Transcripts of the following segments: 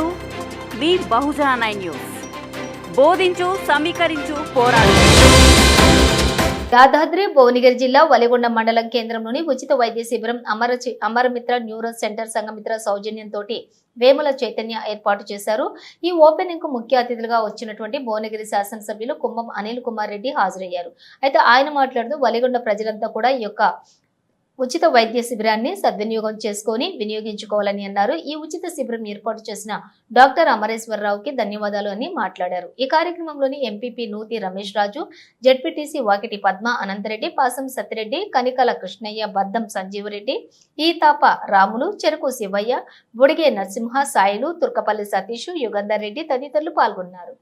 ఇప్పుడు మీ బహుజన nine news. బోధించు సమీకరించు పోరాడు. యాదాద్రి భువనగిరి జిల్లా వలిగొండ మండలం కేంద్రంలోని ఉచిత వైద్య శిబిరం అమర అమరమిత్ర న్యూరో సెంటర్ సంఘమిత్ర సౌజన్యంతో వేముల చైతన్య ఏర్పాటు చేశారు. ఈ ఓపెనింగ్కు ముఖ్య అతిథులుగా వచ్చినటువంటి భువనగిరి శాసనసభ్యులు కుంభం అనిల్ కుమార్ రెడ్డి హాజరయ్యారు. అయితే ఆయన మాట్లాడుతూ వలిగొండ ప్రజలంతా కూడా ఈ యొక్క ఉచిత వైద్య శిబిరాన్ని సద్వినియోగం చేసుకొని వినియోగించుకోవాలని అన్నారు. ఈ ఉచిత శిబిరం ఏర్పాటు చేసిన డాక్టర్ అమరేశ్వరరావుకి ధన్యవాదాలు అని మాట్లాడారు. ఈ కార్యక్రమంలోని ఎంపీపీ నూతి రమేష్ రాజు జెడ్పీటీసీ వాకిటి పద్మ అనంతరెడ్డి పాసం సత్యరెడ్డి కనికల కృష్ణయ్య బద్దం సంజీవరెడ్డి ఈతాప రాములు చెరుకు శివయ్య బుడిగే నరసింహ సాయిలు తుర్కపల్లి సతీష్ యుగంధర్ రెడ్డి తదితరులు పాల్గొన్నారు.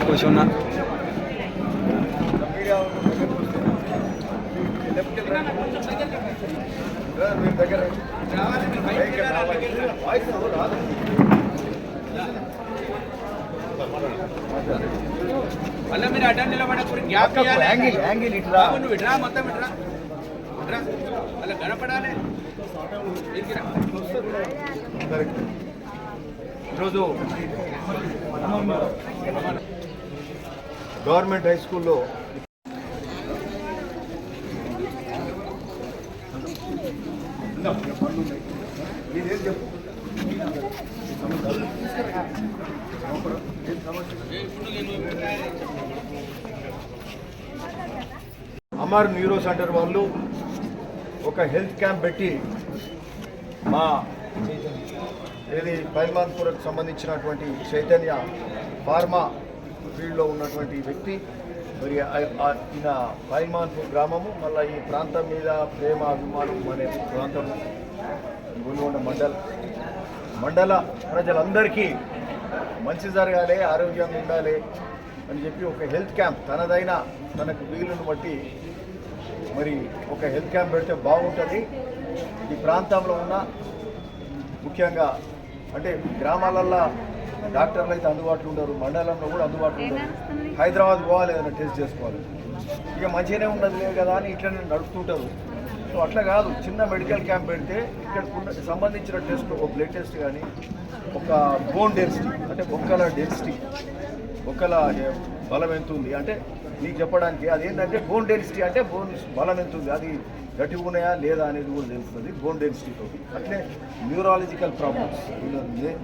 కూర్చున్నా మళ్ళీ మీరు అడ్డం నిలబడకూడదు. గ్యాప్ యాంగిల్ యాంగిల్ ఇట్లా నువ్వు ఇట్రా మొత్తం ఇట్రా. ఇట్రా. అలా కనపడాలి. ఈరోజు గవర్నమెంట్ హై స్కూల్లో అమర్ న్యూరో సెంటర్ వాళ్ళు ఒక హెల్త్ క్యాంప్ పెట్టి మా ఏది పైల్మాన్పురకు సంబంధించినటువంటి చైతన్య ఫార్మా ఫీల్డ్లో ఉన్నటువంటి వ్యక్తి. మరి ఈయన పైల్మాన్పూర్ గ్రామము మళ్ళీ ఈ ప్రాంతం మీద ప్రేమ అభిమానం అనే ప్రాంతం గోల్కొండ మండల మండల ప్రజలందరికీ మంచి జరగాలి ఆరోగ్యంగా ఉండాలి అని చెప్పి ఒక హెల్త్ క్యాంప్ తనదైన తనకు వీలును బట్టి మరి ఒక హెల్త్ క్యాంప్ పెడితే బాగుంటుంది. ఈ ప్రాంతంలో ఉన్న ముఖ్యంగా అంటే గ్రామాలల్లో డాక్టర్లు అయితే అందుబాటులో ఉండరు మండలంలో కూడా అందుబాటులో ఉండరు. హైదరాబాద్ పోవాలి ఏదైనా టెస్ట్ చేసుకోవాలి. ఇక మంచిగానే ఉండదు లేదు కదా అని ఇట్లనే నడుపుతుంటారు. సో అట్లా కాదు చిన్న మెడికల్ క్యాంప్ పెడితే ఇక్కడ సంబంధించిన టెస్ట్ ఒక బ్లడ్ టెస్ట్ కానీ ఒక బోన్ డెన్సిటీ అంటే బొక్కల డెన్సిటీ బొక్కల బలం ఎంత ఉంది అంటే నీకు చెప్పడానికి అది ఏంటంటే బోన్ డెన్సిటీ అంటే బోన్ బలం ఎంత ఉంది అది గట్టిగా ఉన్నాయా లేదా అనేది కూడా తెలుస్తుంది బోన్ డెన్సిటీతో అట్లే neurological problems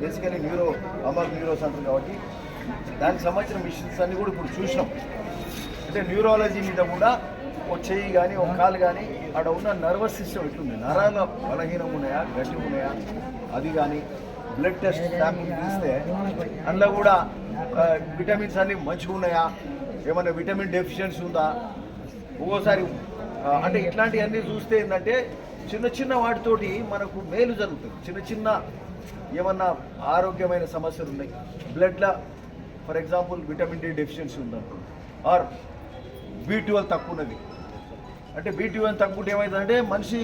basically neuro Amar neuro centre కాబట్టి దానికి సంబంధించిన మిషన్స్ అన్నీ కూడా ఇప్పుడు చూసినాం. అంటే న్యూరాలజీ మీద కూడా ఒక చెయ్యి కానీ ఒక కాలు కానీ అక్కడ ఉన్న నర్వస్ సిస్టమ్ ఎట్లుంది? నరాల బలహీనం ఉన్నాయా? గట్టి ఉన్నాయా? అది కానీ బ్లడ్ టెస్ట్ శాంపుల్ తీస్తే అందులో కూడా విటమిన్స్ అన్ని మంచిగా ఉన్నాయా? ఏమైనా విటమిన్ డెఫిషియన్సీ ఉందా? ఒక్కోసారి అంటే ఇట్లాంటివన్నీ చూస్తే ఏంటంటే చిన్న చిన్న వాటితోటి మనకు మేలు జరుగుతుంది. చిన్న చిన్న ఏమన్నా ఆరోగ్యమైన సమస్యలు ఉన్నాయి. బ్లడ్లో for example vitamin D deficiency ఉందనుకో. ఆర్ బీ ట్వెల్వ్ తక్కువ ఉన్నది అంటే బీ ట్వెల్వ్ తక్కువ ఏమవుతుందంటే మనిషి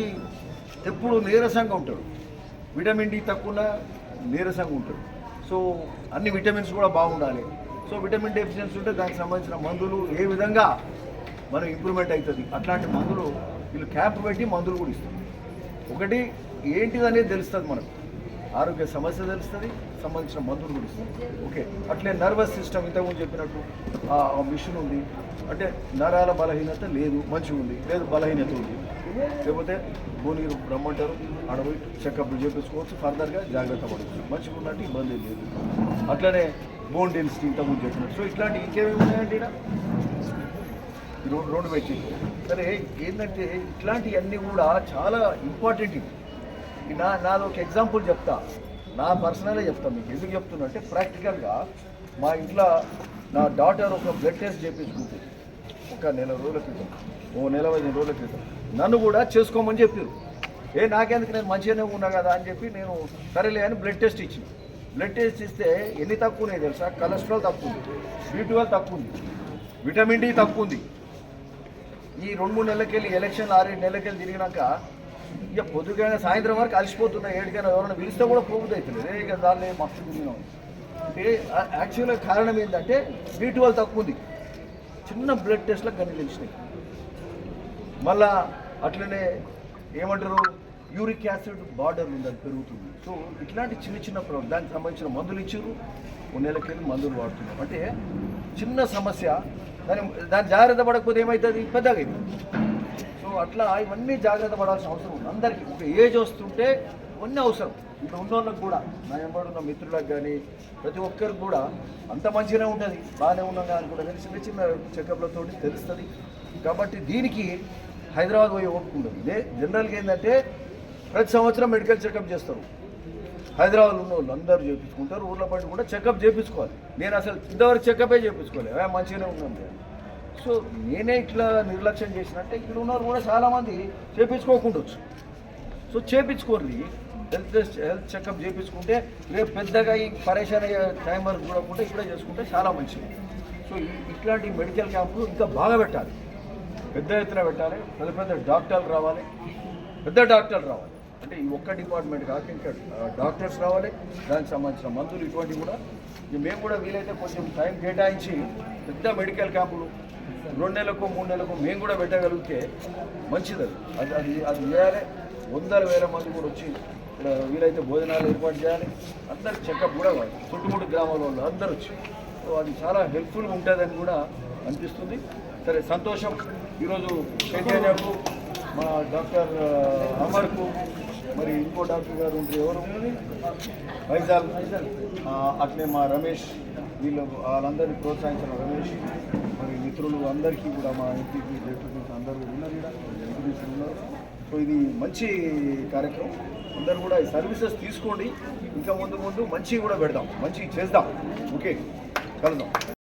ఎప్పుడు నీరసంగా ఉంటాడు. విటమిన్ డి తక్కువ నీరసంగా ఉంటాడు. సో అన్ని విటమిన్స్ కూడా బాగుండాలి. సో విటమిన్ డెఫిషియన్సీ ఉంటే దానికి సంబంధించిన మందులు ఏ విధంగా మనం ఇంప్రూవ్మెంట్ అవుతుంది? అట్లాంటి మందులు వీళ్ళు క్యాంప్ పెట్టి మందులు కూడా ఇస్తారు. ఒకటి ఏంటిదనేది తెలుస్తుంది మనకు. ఆరోగ్య సమస్య తెలుస్తుంది సంబంధించిన మందులు కూడా ఇస్తుంది ఓకే. అట్లే నర్వస్ సిస్టమ్ ఇంతకుముందు చెప్పినట్టు ఆ మిషన్ ఉంది. అంటే నరాల బలహీనత లేదు మంచిగా ఉంది లేదు బలహీనత ఉంది. లేకపోతే భువనగిరి రమ్మంటారు. అడవి చెకప్లు చేపించుకోవచ్చు. ఫర్దర్గా జాగ్రత్త పడవచ్చు మంచిగా ఉన్నట్టు ఇబ్బంది లేదు. అట్లనే బోన్ డెన్సిటీ ఇంతకుముందు చెప్పినట్టు. సో ఇట్లాంటి ఇంకేమేమి ఉన్నాయండి ఈడ? రోడ్డు పెట్టి సరే ఏంటంటే ఇట్లాంటివన్నీ కూడా చాలా ఇంపార్టెంట్ ఇవి. ఈ నా నాది ఒక ఎగ్జాంపుల్ చెప్తా. నా పర్సనలే చెప్తాను మీకు. ఎందుకు చెప్తున్నా అంటే ప్రాక్టికల్గా మా ఇంట్లో నా డాటర్ ఒక బ్లడ్ టెస్ట్ చేయించుకుంటుంది ఒక నెల రోజుల క్రితం ఓ నెల ఐదు రోజుల క్రితం నన్ను కూడా చేసుకోమని చెప్పారు ఏ నాకెందుకు నేను మంచిగానే ఉన్నా కదా అని చెప్పి నేను సరేలే అని బ్లడ్ టెస్ట్ ఇచ్చిన. బ్లడ్ టెస్ట్ ఇస్తే ఎన్ని తక్కువ ఉన్నాయి తెలుసా? కొలెస్ట్రాల్ తక్కువ ఉంది బీ ట్వెల్వ్ తక్కువ ఉంది విటమిన్ డి తక్కువ ఉంది. ఈ రెండు మూడు నెలలకెళ్ళి ఎలక్షన్ ఆరేడు నెలలకెళ్ళి తిరిగినాక ఇక పొద్దుకైనా సాయంత్రం వరకు అలసిపోతున్నా ఏడికైనా ఎవరైనా పిలిస్తే కూడా పోగుతుంది అవుతుంది ఇక దాన్ని మస్తు తిరిగినాం. అంటే యాక్చువల్గా కారణం ఏంటంటే బీ ట్వెల్వ్ తక్కువ ఉంది. చిన్న బ్లడ్ టెస్ట్లకు కానీ తెలిసినాయి మళ్ళా అట్లనే ఏమంటారు? యూరిక్ యాసిడ్ బార్డర్ ఉంది అది పెరుగుతుంది. సో ఇట్లాంటి చిన్న చిన్న ప్రాబ్లం దానికి సంబంధించిన మందులు ఇచ్చారు. కొన్ని నెలలకెళ్ళి మందులు వాడుతున్నాం అంటే చిన్న సమస్య. దాని దాని జాగ్రత్త పడకపోతే ఏమవుతుంది పెద్దగా అవుతుంది సో అట్లా ఇవన్నీ జాగ్రత్త పడాల్సిన అవసరం ఉంది. అందరికీ. ఒక ఏజ్ వస్తుంటే ఇవన్నీ అవసరం. ఇప్పుడు ఉన్న వాళ్ళకి కూడా నా ఎంబడున్న మిత్రులకు కానీ ప్రతి ఒక్కరికి కూడా అంత మంచిగానే ఉంటుంది బాగానే ఉన్నాం కానీ కూడా కానీ చిన్న చిన్న చెకప్లతో తెలుస్తుంది. కాబట్టి దీనికి హైదరాబాద్ పోయి ఒప్పుకుంటుంది ఇదే జనరల్గా ఏంటంటే ప్రతి సంవత్సరం మెడికల్ చెకప్ చేస్తారు. హైదరాబాద్ ఉన్న వాళ్ళు అందరూ చేయించుకుంటారు ఊర్లో పట్టి కూడా చెకప్ చేయించుకోవాలి నేను అసలు ఇంతవరకు చెకపే చేయించుకోలేదు "ఏ, మంచిగానే ఉన్నాం సో నేనే ఇట్లా నిర్లక్ష్యం చేసినట్టే ఇక్కడ ఉన్నారు కూడా చాలామంది చేయించుకోకుండొచ్చు సో చేయించుకోరు హెల్త్ హెల్త్ చెకప్ చేయించుకుంటే రేపు పెద్దగా ఈ పరేషాన్ అయ్యే టైం వరకు చూడకుండా ఇప్పుడే చేసుకుంటే చాలా మంచిది. సో ఇట్లాంటి మెడికల్ క్యాంపులు ఇంకా బాగా పెట్టాలి. పెద్ద ఎత్తున పెట్టాలి. పెద్ద పెద్ద డాక్టర్లు రావాలి. పెద్ద డాక్టర్లు రావాలి. అంటే ఈ ఒక్క డిపార్ట్మెంట్ కాక ఇంకా డాక్టర్స్ రావాలి. దానికి సంబంధించిన మందులు ఇటువంటివి కూడా మేము కూడా వీలైతే కొంచెం టైం కేటాయించి పెద్ద మెడికల్ క్యాంపులు రెండు నెలలకు మూడు నెలలకు మేము కూడా పెట్టగలిగితే మంచిది అది అది అది అది చేయాలి. వందల వేల మంది కూడా వచ్చి ఇక్కడ వీలైతే భోజనాలు ఏర్పాటు చేయాలి. అందరు చెకప్ కూడా కావాలి చుట్టుముట్టు గ్రామాల వాళ్ళు అందరూ వచ్చి. సో అది చాలా హెల్ప్ఫుల్గా ఉంటుందని కూడా అనిపిస్తుంది. సరే సంతోషం. ఈరోజు చైతన్యకు మా డాక్టర్ అమర్కు మరి ఇంకో డాక్టర్ గారు ఉంటారు ఎవరు? వైజాగ్ అట్లే మా రమేష్ వీళ్ళు వాళ్ళందరినీ ప్రోత్సహించిన రమేష్ మరి మిత్రులు అందరికీ కూడా మా ఎంపీపీ డెప్యూటీస్ అందరూ ఉన్నారు ఇక్కడ. ఉన్నారు సో ఇది మంచి కార్యక్రమం. అందరూ కూడా ఈ సర్వీసెస్ తీసుకోండి. ఇంకా ముందు ముందు మంచిగా కూడా పెడదాం. మంచిగా చేద్దాం. ఓకే. కలుద్దాం.